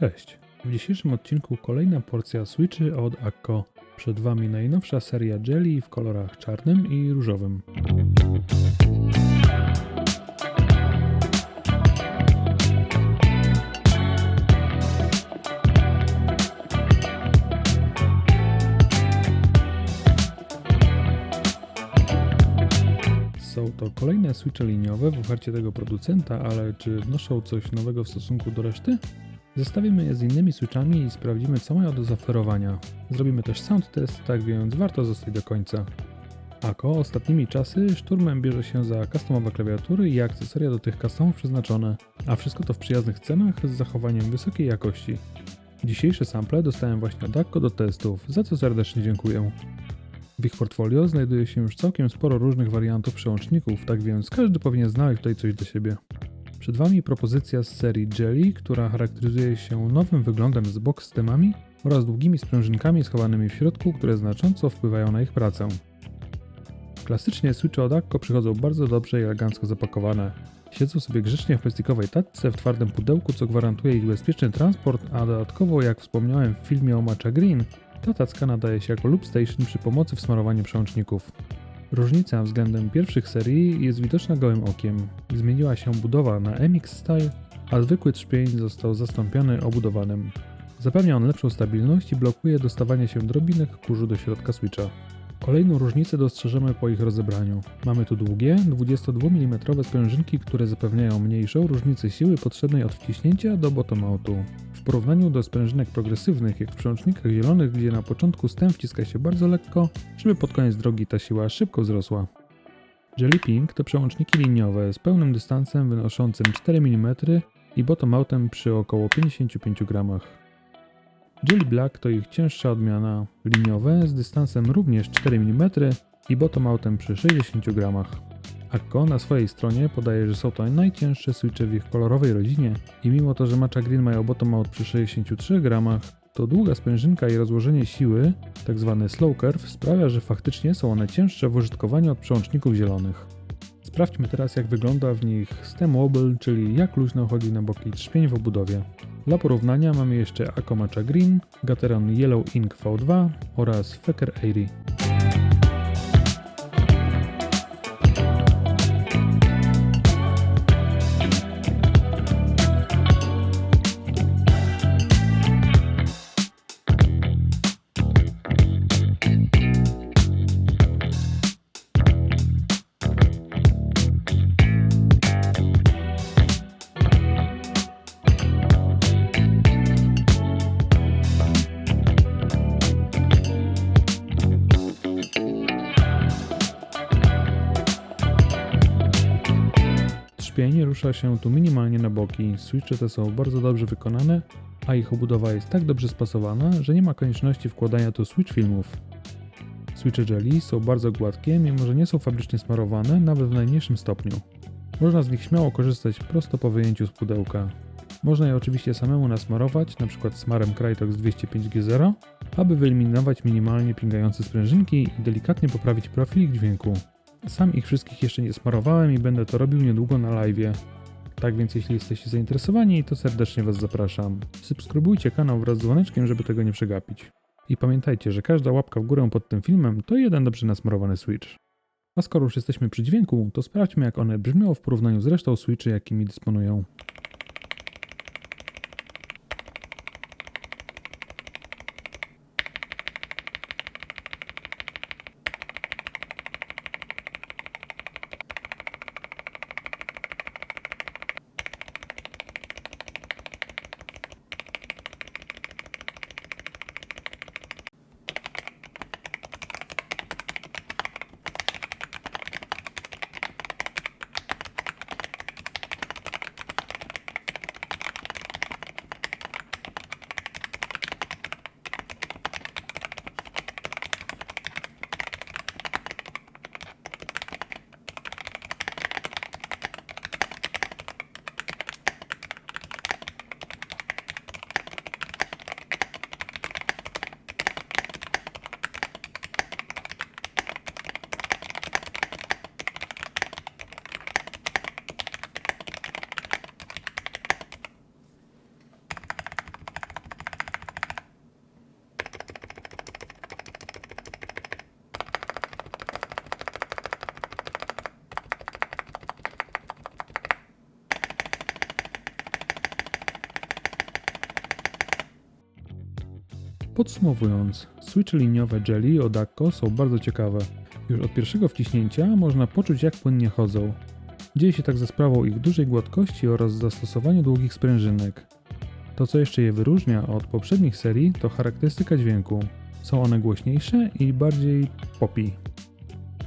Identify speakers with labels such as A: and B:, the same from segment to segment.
A: Cześć! W dzisiejszym odcinku kolejna porcja Switchy od Akko. Przed Wami najnowsza seria Jelly w kolorach czarnym i różowym. Są to kolejne switche liniowe w ofercie tego producenta, ale czy wnoszą coś nowego w stosunku do reszty? Zestawimy je z innymi switchami i sprawdzimy co mają do zaoferowania. Zrobimy też sound test, tak więc warto zostać do końca. Ako ostatnimi czasy szturmem bierze się za customowe klawiatury i akcesoria do tych customów przeznaczone, a wszystko to w przyjaznych cenach z zachowaniem wysokiej jakości. Dzisiejsze sample dostałem właśnie od Akko do testów, za co serdecznie dziękuję. W ich portfolio znajduje się już całkiem sporo różnych wariantów przełączników, tak więc każdy powinien znaleźć tutaj coś do siebie. Przed Wami propozycja z serii Jelly, która charakteryzuje się nowym wyglądem z box systemami oraz długimi sprężynkami schowanymi w środku, które znacząco wpływają na ich pracę. Klasycznie switche od Akko przychodzą bardzo dobrze i elegancko zapakowane. Siedzą sobie grzecznie w plastikowej taczce w twardym pudełku, co gwarantuje ich bezpieczny transport, a dodatkowo, jak wspomniałem w filmie o Matcha Green, ta tacka nadaje się jako loop station przy pomocy w smarowaniu przełączników. Różnica względem pierwszych serii jest widoczna gołym okiem. Zmieniła się budowa na MX Style, a zwykły trzpień został zastąpiony obudowanym. Zapewnia on lepszą stabilność i blokuje dostawanie się drobinek kurzu do środka switcha. Kolejną różnicę dostrzeżemy po ich rozebraniu. Mamy tu długie, 22 mm sprężynki, które zapewniają mniejszą różnicę siły potrzebnej od wciśnięcia do bottom-outu. W porównaniu do sprężynek progresywnych, jak w przełącznikach zielonych, gdzie na początku stem wciska się bardzo lekko, żeby pod koniec drogi ta siła szybko wzrosła. Jelly Pink to przełączniki liniowe z pełnym dystansem wynoszącym 4 mm i bottom-outem przy około 55 gramach. Jelly Black to ich cięższa odmiana liniowe z dystansem również 4 mm i bottom-outem przy 60 gramach. Akko na swojej stronie podaje, że są to najcięższe switche w ich kolorowej rodzinie i mimo to, że Matcha Green mają bottom-out przy 63 gramach, to długa sprężynka i rozłożenie siły, tzw. slow curve, sprawia, że faktycznie są one cięższe w użytkowaniu od przełączników zielonych. Sprawdźmy teraz jak wygląda w nich stem wobble, czyli jak luźno chodzi na boki trzpień w obudowie. Dla porównania mamy jeszcze Akomacha Green, Gateron Yellow Ink V2 oraz Fecker Airy. Trzpień rusza się tu minimalnie na boki, switche te są bardzo dobrze wykonane, a ich obudowa jest tak dobrze spasowana, że nie ma konieczności wkładania tu switch filmów. Switche jelly są bardzo gładkie, mimo że nie są fabrycznie smarowane nawet w najmniejszym stopniu. Można z nich śmiało korzystać prosto po wyjęciu z pudełka. Można je oczywiście samemu nasmarować, np. smarem Krytox 205G0, aby wyeliminować minimalnie pingające sprężynki i delikatnie poprawić profil ich dźwięku. Sam ich wszystkich jeszcze nie smarowałem i będę to robił niedługo na live. Tak więc jeśli jesteście zainteresowani, to serdecznie Was zapraszam. Subskrybujcie kanał wraz z dzwoneczkiem, żeby tego nie przegapić. I pamiętajcie, że każda łapka w górę pod tym filmem to jeden dobrze nasmarowany Switch. A skoro już jesteśmy przy dźwięku, to sprawdźmy jak one brzmią w porównaniu z resztą Switchy, jakimi dysponują. Podsumowując, switche liniowe Jelly od Akko są bardzo ciekawe. Już od pierwszego wciśnięcia można poczuć jak płynnie chodzą. Dzieje się tak za sprawą ich dużej gładkości oraz zastosowania długich sprężynek. To co jeszcze je wyróżnia od poprzednich serii to charakterystyka dźwięku. Są one głośniejsze i bardziej poppy.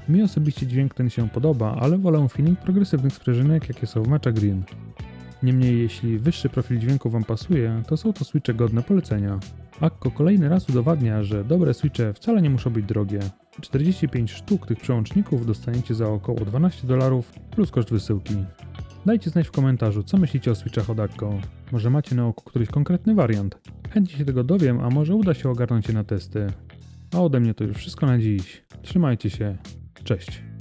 A: Mi osobiście dźwięk ten się podoba, ale wolę feeling progresywnych sprężynek jakie są w Matcha Green. Niemniej jeśli wyższy profil dźwięku Wam pasuje, to są to switche godne polecenia. Akko kolejny raz udowadnia, że dobre switche wcale nie muszą być drogie. 45 sztuk tych przełączników dostaniecie za około 12 dolarów plus koszt wysyłki. Dajcie znać w komentarzu, co myślicie o switchach od Akko. Może macie na oku któryś konkretny wariant? Chętnie się tego dowiem, a może uda się ogarnąć je na testy. A ode mnie to już wszystko na dziś. Trzymajcie się. Cześć.